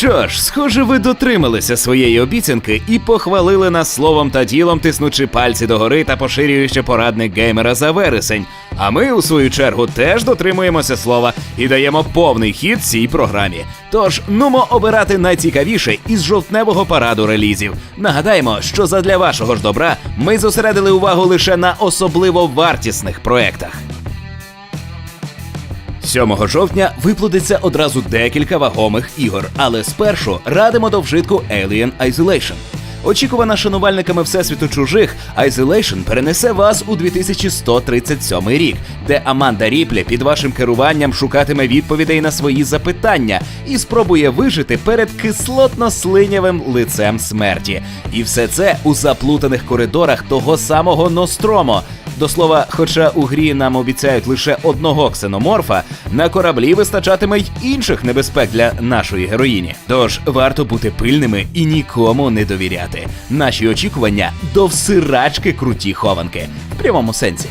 Що ж, схоже, ви дотрималися своєї обіцянки і похвалили нас словом та ділом, тиснучи пальці догори та поширюючи порадник геймера за вересень. А ми, у свою чергу, теж дотримуємося слова і даємо повний хід цій програмі. Тож нумо обирати найцікавіше із жовтневого параду релізів. Нагадаємо, що задля вашого ж добра ми зосередили увагу лише на особливо вартісних проектах. 7 жовтня виплодиться одразу декілька вагомих ігор, але спершу радимо до вжитку Alien Isolation. Очікувана шанувальниками Всесвіту чужих, Isolation перенесе вас у 2137 рік, де Аманда Ріплі під вашим керуванням шукатиме відповідей на свої запитання і спробує вижити перед кислотно-слинявим лицем смерті. І все це у заплутаних коридорах того самого Ностромо. До слова, хоча у грі нам обіцяють лише одного ксеноморфа, на кораблі вистачатиме й інших небезпек для нашої героїні. Тож варто бути пильними і нікому не довіряти. Наші очікування до всирачки круті хованки в прямому сенсі.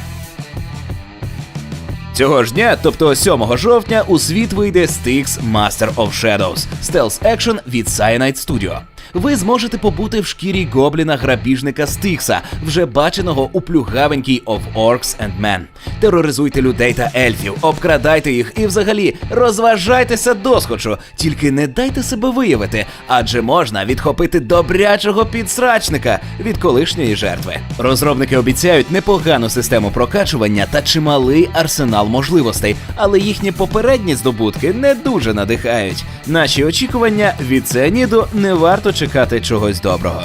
Цього ж дня, тобто 7 жовтня, у світ вийде Styx Master of Shadows стелс екшн від Cyanide Studio. Ви зможете побути в шкірі гобліна грабіжника Стикса, вже баченого у плюгавенькій of Orcs and Men. Тероризуйте людей та ельфів, обкрадайте їх і взагалі розважайтеся досхочу. Тільки не дайте себе виявити, адже можна відхопити добрячого підсрачника від колишньої жертви. Розробники обіцяють непогану систему прокачування та чималий арсенал можливостей, але їхні попередні здобутки не дуже надихають. Наші очікування від Ціаніду не варто чекати чогось доброго.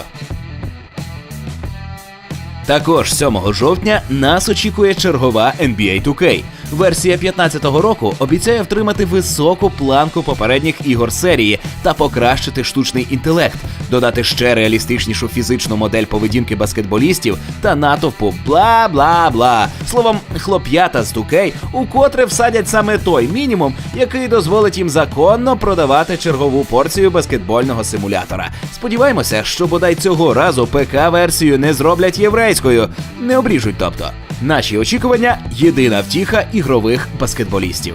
Також 7 жовтня нас очікує чергова NBA 2K. Версія 15-го року обіцяє втримати високу планку попередніх ігор серії та покращити штучний інтелект, додати ще реалістичнішу фізичну модель поведінки баскетболістів та натовпу бла бла бла. Словом, хлоп'ята з 2K укотре всадять саме той мінімум, який дозволить їм законно продавати чергову порцію баскетбольного симулятора. Сподіваємося, що бодай цього разу ПК-версію не зроблять єврейською, не обріжуть, тобто. Наші очікування єдина втіха ігрових баскетболістів.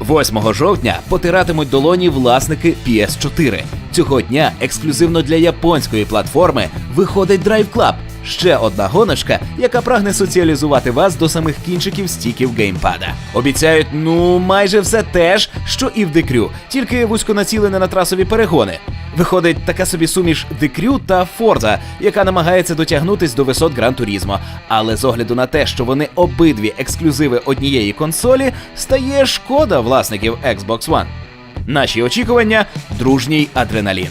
8 жовтня потиратимуть долоні власники PS4. Цього дня ексклюзивно для японської платформи виходить Drive Club. Ще одна гоночка, яка прагне соціалізувати вас до самих кінчиків стіків геймпада. Обіцяють, ну майже все те ж, що і в Декрю, тільки вузьконацілене на трасові перегони. Виходить така собі суміш Декрю та Форза, яка намагається дотягнутись до висот Гран Турізмо. Але з огляду на те, що вони обидві ексклюзиви однієї консолі, стає шкода власників Xbox One. Наші очікування дружній адреналін.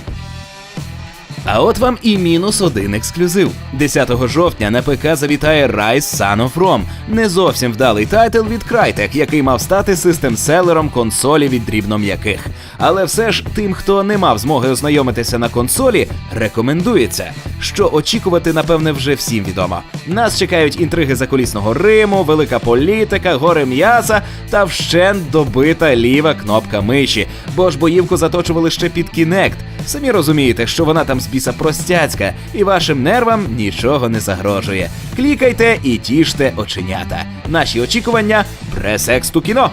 А от вам і мінус один ексклюзив. 10 жовтня на ПК завітає Rise Son of Rome. Не зовсім вдалий тайтл від Crytek, який мав стати систем-селером консолі від дрібном'яких. Але все ж тим, хто не мав змоги ознайомитися на консолі, рекомендується. Що очікувати, напевне, вже всім відомо. Нас чекають інтриги закулісного Риму, велика політика, гори м'яса та вщент добита ліва кнопка миші. Бо ж боївку заточували ще під кінект. Самі розумієте, що вона там з біса простяцька, і вашим нервам нічого не загрожує. Клікайте і тіште оченята. Наші очікування пресексту кіно.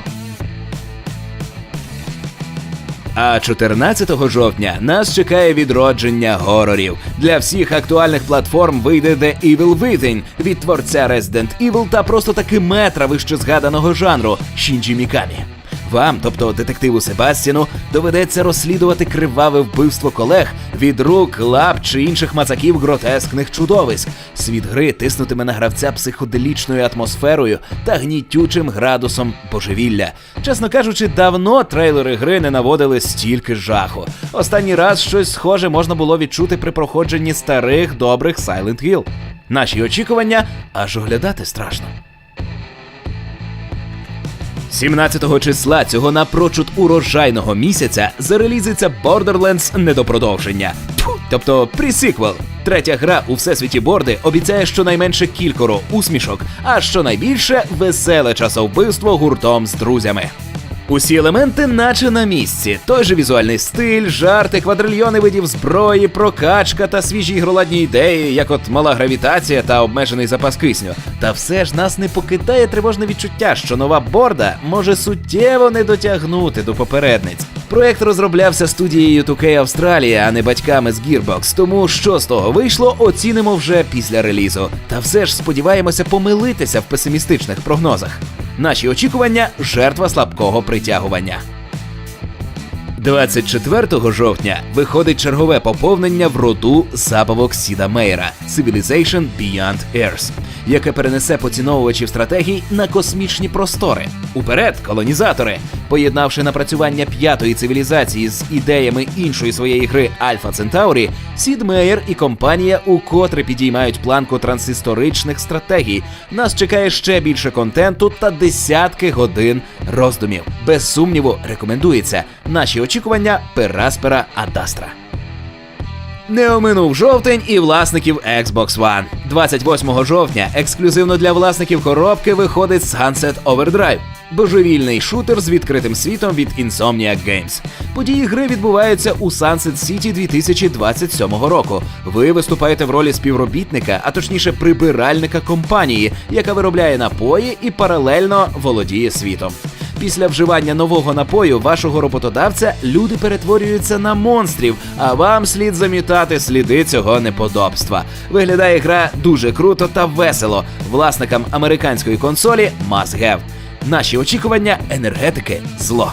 А 14 жовтня нас чекає відродження горорів. Для всіх актуальних платформ вийде The Evil Within від творця Resident Evil та просто таки метра вище згаданого жанру Шінджі Мікамі. Вам, тобто детективу Себастіну, доведеться розслідувати криваве вбивство колег від рук, лап чи інших мацаків гротескних чудовиськ. Світ гри тиснутиме на гравця психоделічною атмосферою та гнітючим градусом божевілля. Чесно кажучи, давно трейлери гри не наводили стільки жаху. Останній раз щось схоже можна було відчути при проходженні старих добрих Silent Hill. Наші очікування аж оглядати страшно. 17 числа цього напрочуд урожайного місяця зарелізиться Borderlands недопродовження. Тьфу, тобто пресиквел. Третя гра у всесвіті борди обіцяє щонайменше кількоро усмішок, а щонайбільше веселе часовбивство гуртом з друзями. Усі елементи, наче на місці. Той же візуальний стиль, жарти, квадрильйони видів зброї, прокачка та свіжі ігроладні ідеї, як от мала гравітація та обмежений запас кисню. Та все ж нас не покидає тривожне відчуття, що нова борда може суттєво не дотягнути до попередниць. Проект розроблявся студією 2K Австралія, а не батьками з Gearbox, тому що з того вийшло, оцінимо вже після релізу. Та все ж сподіваємося помилитися в песимістичних прогнозах. Наші очікування жертва слабкого притягування. 24 жовтня виходить чергове поповнення в роду забавок Сіда Мейра Civilization Beyond Earth, яке перенесе поціновувачів стратегій на космічні простори. Уперед, колонізатори! Поєднавши напрацювання п'ятої цивілізації з ідеями іншої своєї гри Альфа Центаурі, Сід Мейер і компанія укотре підіймають планку трансісторичних стратегій. Нас чекає ще більше контенту та десятки годин роздумів. Без сумніву, рекомендується наші очікування Пераспера Адастра. Не оминув жовтень і власників Xbox One. 28 жовтня ексклюзивно для власників коробки виходить Sunset Overdrive. Божевільний шутер з відкритим світом від Insomniac Games. Події гри відбуваються у Sunset City 2027 року. Ви виступаєте в ролі співробітника, а точніше прибиральника компанії, яка виробляє напої і паралельно володіє світом. Після вживання нового напою вашого роботодавця люди перетворюються на монстрів, а вам слід замітати сліди цього неподобства. Виглядає гра дуже круто та весело. Власникам американської консолі must have. Наші очікування енергетики зло.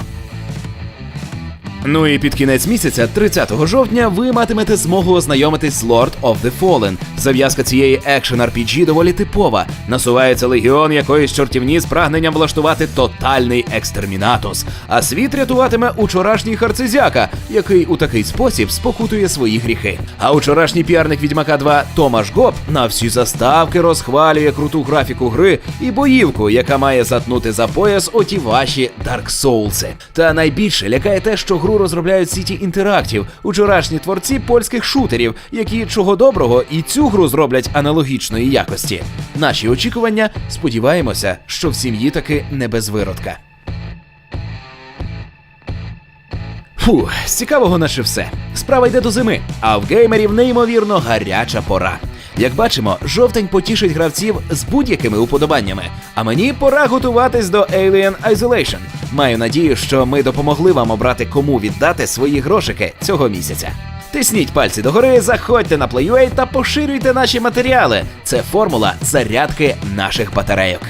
Ну і під кінець місяця, 30 жовтня, ви матимете змогу ознайомитись з Lord of the Fallen. Зав'язка цієї екшен RPG доволі типова. Насувається легіон якоїсь чортівні з прагненням влаштувати тотальний екстермінатус. А світ рятуватиме учорашній харцизяка, який у такий спосіб спокутує свої гріхи. А учорашній піарник Відьмака 2 Томаш Гоп на всі заставки розхвалює круту графіку гри і боївку, яка має затнути за пояс оті ваші Dark Souls. Та найбільше лякає те, що розробляють City Interactive, учорашні творці польських шутерів, які чого доброго і цю гру зроблять аналогічної якості. Наші очікування сподіваємося, що в сім'ї таки не без виродка. Фу, з цікавого наше все. Справа йде до зими, а в геймерів неймовірно гаряча пора. Як бачимо, жовтень потішить гравців з будь-якими уподобаннями. А мені пора готуватись до Alien Isolation. Маю надію, що ми допомогли вам обрати, кому віддати свої грошики цього місяця. Тисніть пальці догори, заходьте на PlayUA та поширюйте наші матеріали. Це формула зарядки наших батарейок.